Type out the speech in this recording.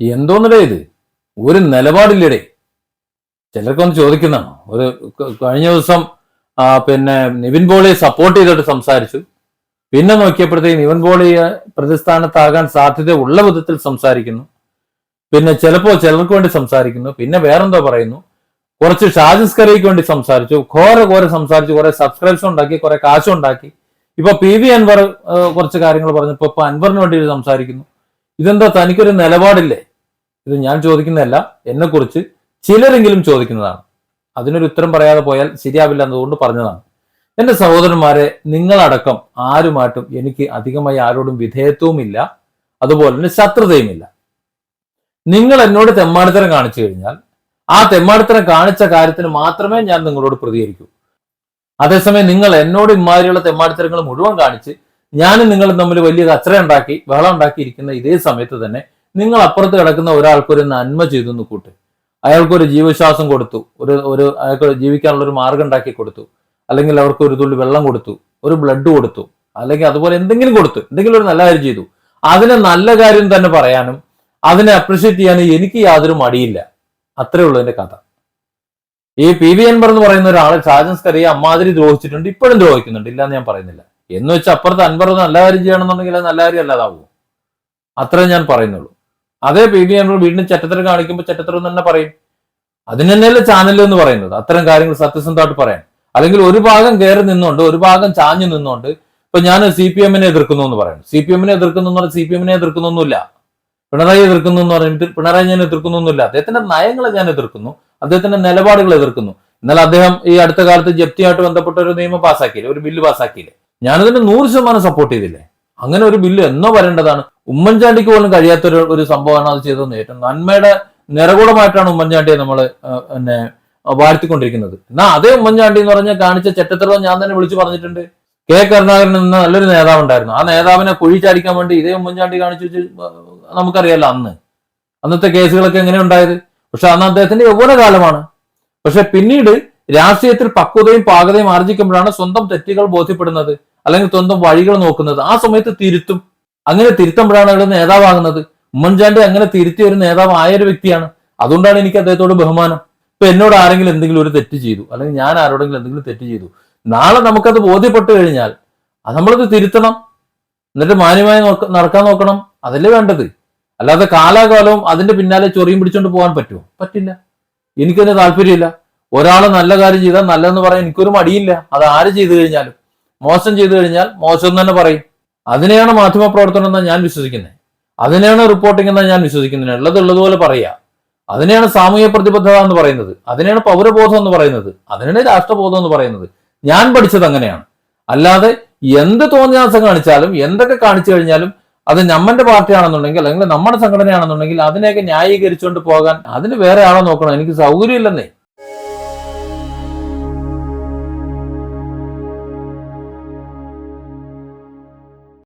എന്തോന്നിടേ ഇത്? ഒരു നിലപാടില്ലടേ. ചിലർക്കൊന്ന് ചോദിക്കുന്നതാണ് ഒരു കഴിഞ്ഞ ദിവസം പിന്നെ നിവിൻ പോളിയെ സപ്പോർട്ട് ചെയ്തിട്ട് സംസാരിച്ചു. പിന്നെ നോക്കിയപ്പോഴത്തേക്ക് നിവിൻ പോളിയെ പ്രതിസ്ഥാനത്താകാൻ സാധ്യത ഉള്ള വിധത്തിൽ സംസാരിക്കുന്നു. പിന്നെ ചിലപ്പോൾ ചിലർക്ക് വേണ്ടി സംസാരിക്കുന്നു. പിന്നെ വേറെന്തോ പറയുന്നു. കുറച്ച് ഷാജിസ് കറിക്ക് വേണ്ടി സംസാരിച്ചു. ഘോര ഘോര സംസാരിച്ചു. കുറെ സബ്സ്ക്രൈബ്സ് ഉണ്ടാക്കി കുറെ കാശും ഉണ്ടാക്കി. ഇപ്പൊ പി വി അൻവർ കുറച്ച് കാര്യങ്ങൾ പറഞ്ഞപ്പോ ഇപ്പൊ അൻവറിന് വേണ്ടി സംസാരിക്കുന്നു. ഇതെന്താ തനിക്കൊരു നിലപാടില്ലേ? ഇത് ഞാൻ ചോദിക്കുന്നതല്ല എന്നെക്കുറിച്ച് ചിലരെങ്കിലും ചോദിക്കുന്നതാണ്. അതിനൊരു ഉത്തരം പറയാതെ പോയാൽ ശരിയാവില്ല എന്നതുകൊണ്ട് പറഞ്ഞതാണ്. എന്റെ സഹോദരന്മാരെ നിങ്ങളടക്കം ആരുമായിട്ടും എനിക്ക് അധികമായി ആരോടും വിധേയത്വവുമില്ല അതുപോലെ തന്നെ ശത്രുതയുമില്ല. നിങ്ങൾ എന്നോട് തെമ്മാടിത്തരം കാണിച്ചു കഴിഞ്ഞാൽ ആ തെമ്മാടിത്തരം കാണിച്ച കാര്യത്തിന് മാത്രമേ ഞാൻ നിങ്ങളോട് പ്രതികരിക്കൂ. അതേസമയം നിങ്ങൾ എന്നോട് ഇമാതിരിയുള്ള തെമ്മാടിത്തരങ്ങൾ മുഴുവൻ കാണിച്ച് ഞാനും നിങ്ങളും തമ്മിൽ വലിയ കച്ചറ ഉണ്ടാക്കി ബഹളം ഉണ്ടാക്കിയിരിക്കുന്ന ഇതേ സമയത്ത് തന്നെ നിങ്ങൾ അപ്പുറത്ത് കിടക്കുന്ന ഒരാൾക്കൊരു നന്മ ചെയ്തു എന്ന് കൂട്ട്. അയാൾക്കൊരു ജീവശ്വാസം കൊടുത്തു. ഒരു ഒരു അയാൾക്ക് ജീവിക്കാനുള്ള ഒരു മാർഗം ഉണ്ടാക്കി കൊടുത്തു. അല്ലെങ്കിൽ അവർക്ക് ഒരു തുള്ളി വെള്ളം കൊടുത്തു. ഒരു ബ്ലഡ് കൊടുത്തു. അല്ലെങ്കിൽ അതുപോലെ എന്തെങ്കിലും കൊടുത്തു. എന്തെങ്കിലും ഒരു നല്ല കാര്യം ചെയ്തു. അതിനെ നല്ല കാര്യം തന്നെ പറയാനും അതിനെ അപ്രിഷ്യേറ്റ് ചെയ്യാനും എനിക്ക് യാതൊരു മടിയില്ല. അത്രേ ഉള്ളൂ എന്റെ കഥ. ഈ പി വി അൻബർ എന്ന് പറയുന്ന ഒരാളെ ഷാജൻസ് കറിയെ അമ്മാതിരി ദ്രോഹിച്ചിട്ടുണ്ട്. ഇപ്പോഴും ദ്രോഹിക്കുന്നുണ്ട്. ഇല്ലാന്ന് ഞാൻ പറയുന്നില്ല. എന്ന് വെച്ചാൽ അപ്പുറത്ത് അൻബർ നല്ല കാര്യം ചെയ്യണമെന്നുണ്ടെങ്കിൽ അത് നല്ല കാര്യം അല്ലാതാവൂ അത്രേ ഞാൻ പറയുന്നുള്ളൂ. അതേ പി ഡി അൻവർ വീണ്ടും ചെറ്റത്തരം കാണിക്കുമ്പോൾ ചെറ്റത്തരം തന്നെ പറയും. അതിന് ചാനൽ എന്ന് പറയുന്നത്. അത്തരം കാര്യങ്ങൾ സത്യസന്ധമായിട്ട് പറയാൻ. അല്ലെങ്കിൽ ഒരു ഭാഗം കയറി നിന്നുകൊണ്ട് ഒരു ഭാഗം ചാഞ്ഞു നിന്നുകൊണ്ട് ഇപ്പൊ ഞാൻ സി പി എമ്മിനെ എതിർക്കുന്നു എന്ന് പറയുന്നു. സി പി എമ്മിനെ എതിർക്കുന്നു പറഞ്ഞാൽ സി പി എമ്മിനെ എതിർക്കുന്നൊന്നുമില്ല. പിണറായി എതിർക്കുന്നു എന്ന് പറഞ്ഞിട്ട് പിണറായി ഞാൻ എതിർക്കുന്നൊന്നുമില്ല. അദ്ദേഹത്തിന്റെ നയങ്ങളെ ഞാൻ എതിർക്കുന്നു. അദ്ദേഹത്തിന്റെ നിലപാടുകൾ എതിർക്കുന്നു. എന്നാൽ അദ്ദേഹം ഈ അടുത്ത കാലത്ത് ജപ്തിയായിട്ട് ബന്ധപ്പെട്ട ഒരു നിയമം പാസ്സാക്കിയില്ലേ ഒരു ബില്ല് പാസ്സാക്കിയില്ലേ ഞാനതിന് നൂറ് ശതമാനം സപ്പോർട്ട് ചെയ്തില്ലേ? അങ്ങനെ ഒരു ബില്ല് എന്നോ വരേണ്ടതാണ്. ഉമ്മൻചാണ്ടിക്ക് പോലും കഴിയാത്ത ഒരു ഒരു സംഭവമാണ് അത് ചെയ്തതെന്ന് ഏറ്റവും നന്മയുടെ നിറകൂടമായിട്ടാണ് ഉമ്മൻചാണ്ടിയെ നമ്മൾ പിന്നെ വാഴ്ത്തിക്കൊണ്ടിരിക്കുന്നത്. എന്നാ അതേ ഉമ്മൻചാണ്ടി എന്ന് പറഞ്ഞാൽ കാണിച്ച ചെറ്റത്തരവും ഞാൻ തന്നെ വിളിച്ചു പറഞ്ഞിട്ടുണ്ട്. കെ കരുണാകരൻ എന്ന നല്ലൊരു നേതാവ് ഉണ്ടായിരുന്നു. ആ നേതാവിനെ കുഴി ചാടിക്കാൻ വേണ്ടി ഇതേ ഉമ്മൻചാണ്ടി കാണിച്ചു വെച്ച് നമുക്കറിയാലോ അന്ന്. അന്നത്തെ കേസുകളൊക്കെ എങ്ങനെ ഉണ്ടായത് പക്ഷെ അന്ന് അദ്ദേഹത്തിന്റെ യൗവന കാലമാണ് പക്ഷെ പിന്നീട് രാഷ്ട്രീയത്തിൽ പക്വതയും പാകതയും ആർജിക്കുമ്പോഴാണ് സ്വന്തം തെറ്റുകൾ ബോധ്യപ്പെടുന്നത് അല്ലെങ്കിൽ സ്വന്തം വഴികൾ നോക്കുന്നത്. ആ സമയത്ത് തിരുത്തും. അങ്ങനെ തിരുത്തുമ്പോഴാണ് അവിടെ നേതാവാകുന്നത്. ഉമ്മൻചാണ്ടി അങ്ങനെ തിരുത്തിയ ഒരു നേതാവ് ആയ ഒരു വ്യക്തിയാണ്. അതുകൊണ്ടാണ് എനിക്ക് അദ്ദേഹത്തോട് ബഹുമാനം. ഇപ്പൊ എന്നോട് ആരെങ്കിലും എന്തെങ്കിലും ഒരു തെറ്റ് ചെയ്തു അല്ലെങ്കിൽ ഞാൻ ആരോടെങ്കിലും എന്തെങ്കിലും തെറ്റ് ചെയ്തു നാളെ നമുക്കത് ബോധ്യപ്പെട്ട് കഴിഞ്ഞാൽ അത് നമ്മളത് തിരുത്തണം. എന്നിട്ട് മാന്യമായി നടക്കാൻ നോക്കണം. അതല്ലേ വേണ്ടത്? അല്ലാതെ കാലാകാലവും അതിന്റെ പിന്നാലെ ചൊറിയും പിടിച്ചോണ്ട് പോകാൻ പറ്റുമോ? പറ്റില്ല. എനിക്കതിന് താല്പര്യമില്ല. ഒരാൾ നല്ല കാര്യം ചെയ്താൽ നല്ലതെന്ന് പറയാൻ എനിക്കൊരു മടിയില്ല. അത് ആര് ചെയ്തു കഴിഞ്ഞാലും. മോശം ചെയ്തു കഴിഞ്ഞാൽ മോശം എന്ന് തന്നെ പറയും. അതിനെയാണ് മാധ്യമ പ്രവർത്തനം എന്നാണ് ഞാൻ വിശ്വസിക്കുന്നത്. അതിനെയാണ് റിപ്പോർട്ടിംഗ് എന്നാണ് ഞാൻ വിശ്വസിക്കുന്നത്. ഉള്ളത് ഉള്ളതുപോലെ പറയുക അതിനെയാണ് സാമൂഹ്യ പ്രതിബദ്ധത എന്ന് പറയുന്നത്. അതിനെയാണ് പൗരബോധം എന്ന് പറയുന്നത്. അതിനാണ് രാഷ്ട്രബോധം എന്ന് പറയുന്നത്. ഞാൻ പഠിച്ചത് അങ്ങനെയാണ്. അല്ലാതെ എന്ത് തോന്നിയാസം കാണിച്ചാലും എന്തൊക്കെ കാണിച്ചു കഴിഞ്ഞാലും അത് നമ്മന്റെ പാർട്ടിയാണെന്നുണ്ടെങ്കിൽ അല്ലെങ്കിൽ നമ്മുടെ സംഘടനയാണെന്നുണ്ടെങ്കിൽ അതിനെയൊക്കെ ന്യായീകരിച്ചുകൊണ്ട് പോകാൻ അതിന് വേറെ ആളെ നോക്കണം. എനിക്ക് സൗകര്യമില്ലെന്നേ.